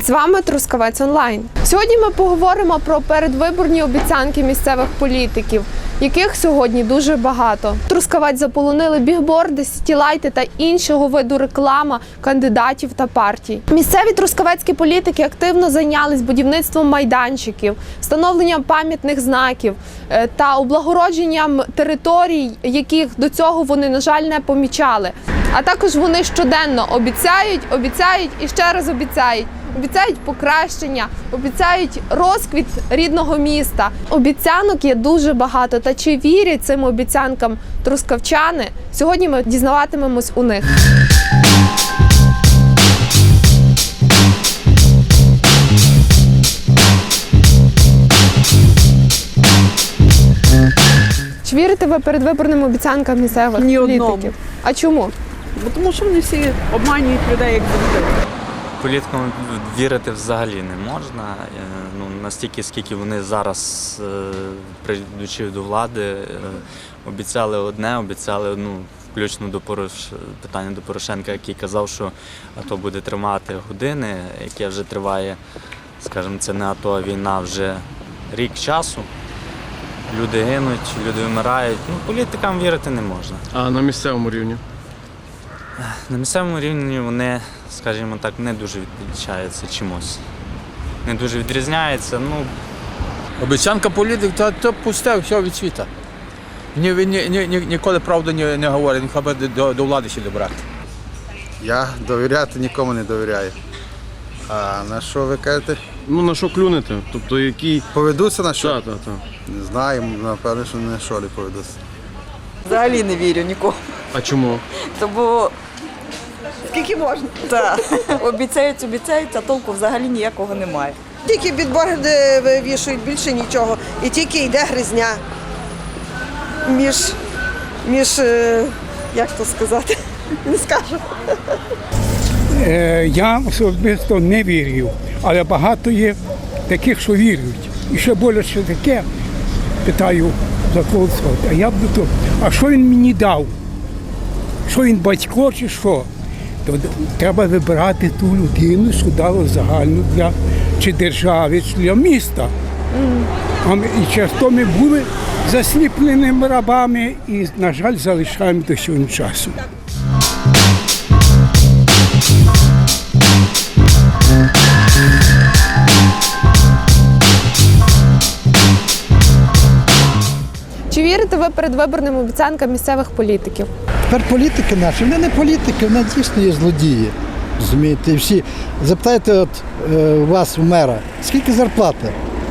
вами Трускавець онлайн. Сьогодні ми поговоримо про передвиборні обіцянки місцевих політиків, яких сьогодні дуже багато. Трускавець заполонили бігборди, стілайти та іншого виду реклама кандидатів та партій. Місцеві трускавецькі політики активно зайнялись будівництвом майданчиків, встановленням пам'ятних знаків е, та облагородженням територій, яких до цього вони, на жаль, не помічали. А також вони щоденно обіцяють, обіцяють і ще раз обіцяють. Обіцяють покращення, обіцяють розквіт рідного міста. Обіцянок є дуже багато. Та чи вірять цим обіцянкам трускавчани? Сьогодні ми дізнаватимемось у них. Чи вірите ви передвиборним обіцянкам місцевих Ні політиків? одному. А чому? Бо тому що вони всі обманюють людей, як завжди. Політикам вірити взагалі не можна. Е, Ну, настільки, скільки вони зараз, е, прийдучи до влади, е, обіцяли одне, обіцяли ну, включно до Порош... питання до Порошенка, який казав, що АТО буде тримати години, яке вже триває, скажімо, це не АТО, а війна вже рік часу. Люди гинуть, люди вмирають. Ну, політикам вірити не можна. А на місцевому рівні? На місцевому рівні вони, скажімо так, не дуже відрізняються чимось. Не дуже відрізняються. Ну, Обіцянка політик, то, то пусте все від світа. Ні, ні, ні, ні, ніколи правду не, не говорить, хіба до, до влади ще добрати. Я довіряти нікому не довіряю. А на що ви кажете? Ну на що клюнете? Тобто який. Поведуться на що? Так, так, так. Не знаю, напевно, що на що не поведуться. Взагалі не вірю нікому. А чому? Тому скільки можна? Так. Обіцяють, обіцяють, а толку взагалі ніякого немає. Тільки підборди вивішують, більше нічого. І тільки йде гризня між, між е, як то сказати, не скажу. Е, Я особисто не вірю, але багато є таких, що вірять. І ще боляче таке, питаю за а я буду то, а що він мені дав? Що він батько чи що? То треба вибирати ту людину, що дала загальну для чи держави, чи для міста. А ми, і часто ми були засліпленими рабами і, на жаль, залишаємо до сьогодні часу. Вірите ви передвиборним обіцянкам місцевих політиків? Тепер політики наші, вони не політики, вони дійсно є злодії. Розумієте, всі запитайте от е, вас у мера, скільки зарплата?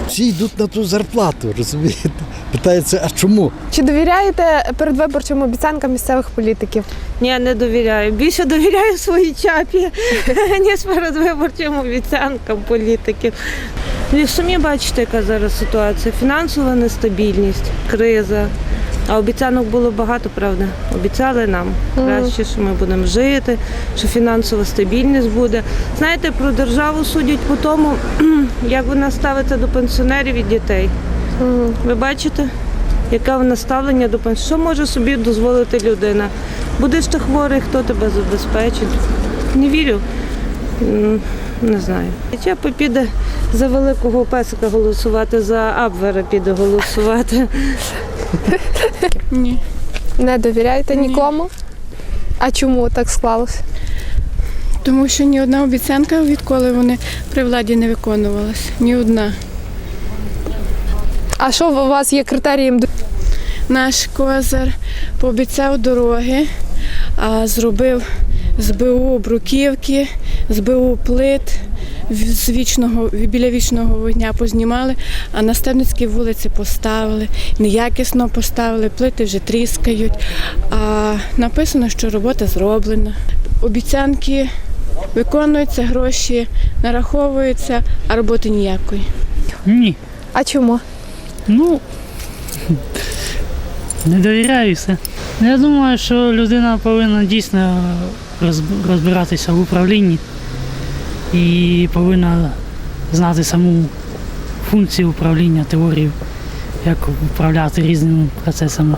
Всі йдуть на ту зарплату, розумієте? Питаються, а чому? Чи довіряєте передвиборчим обіцянкам місцевих політиків? Ні, не довіряю. Більше довіряю своїй чапі, ніж передвиборчим обіцянкам політиків. Ви самі бачите, яка зараз ситуація. Фінансова нестабільність, криза. А обіцянок було багато, правда. Обіцяли нам краще, що ми будемо жити, що фінансова стабільність буде. Знаєте, про державу судять по тому, як вона ставиться до пенсіонерів і дітей. Ви бачите, яке вона ставлення до пенсії? Що може собі дозволити людина? Будеш ти хворий, хто тебе забезпечить? Не вірю. Не знаю. Чапа піде за великого песика голосувати, за Абвера піде голосувати. Ні. Не довіряєте нікому? А чому так склалося? Тому що ні одна обіцянка, відколи вони при владі не виконувалась. Ні одна. А що у вас є критерієм? до- Наш козар пообіцяв дороги, а зробив ЗБУ бруківки, ЗБУ плит. З вічного біля вічного вогня познімали, а на Стебницькій вулиці поставили, неякісно поставили, плити вже тріскають. А написано, що робота зроблена. Обіцянки виконуються, гроші нараховуються, а роботи ніякої. Ні. А чому? Ну не довіряю все. Я думаю, що людина повинна дійсно розбиратися в управлінні і повинна знати саму функцію управління, теорію, як управляти різними процесами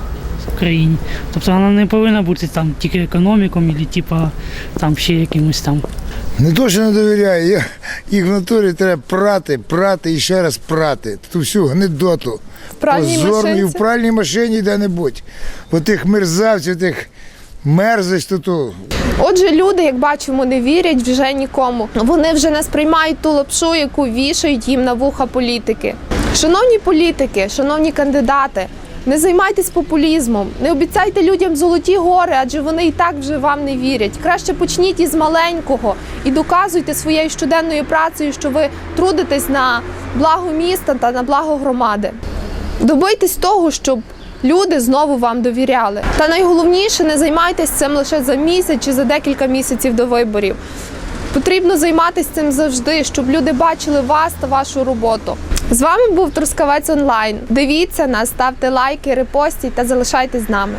в країні. Тобто вона не повинна бути там тільки економіком, або типа, там ще якимось там Не то, що не довіряю, я, їх в натурі треба прати, прати і ще раз прати. Ту всю гнидоту. В пральній Позорну, і в пральній машині де-небудь. Бо тих мерзавців, тих мерзость тут. Отже, люди, як бачимо, не вірять вже нікому. Вони вже не сприймають ту лапшу, яку вішають їм на вуха політики. Шановні політики, шановні кандидати, не займайтесь популізмом, не обіцяйте людям золоті гори, адже вони і так вже вам не вірять. Краще почніть із маленького і доказуйте своєю щоденною працею, що ви трудитесь на благо міста та на благо громади. Добийтесь того, щоб люди знову вам довіряли. Та найголовніше не займайтесь цим лише за місяць чи за декілька місяців до виборів. Потрібно займатися цим завжди, щоб люди бачили вас та вашу роботу. З вами був Трускавець Онлайн. Дивіться нас, ставте лайки, репостіть та залишайтесь з нами.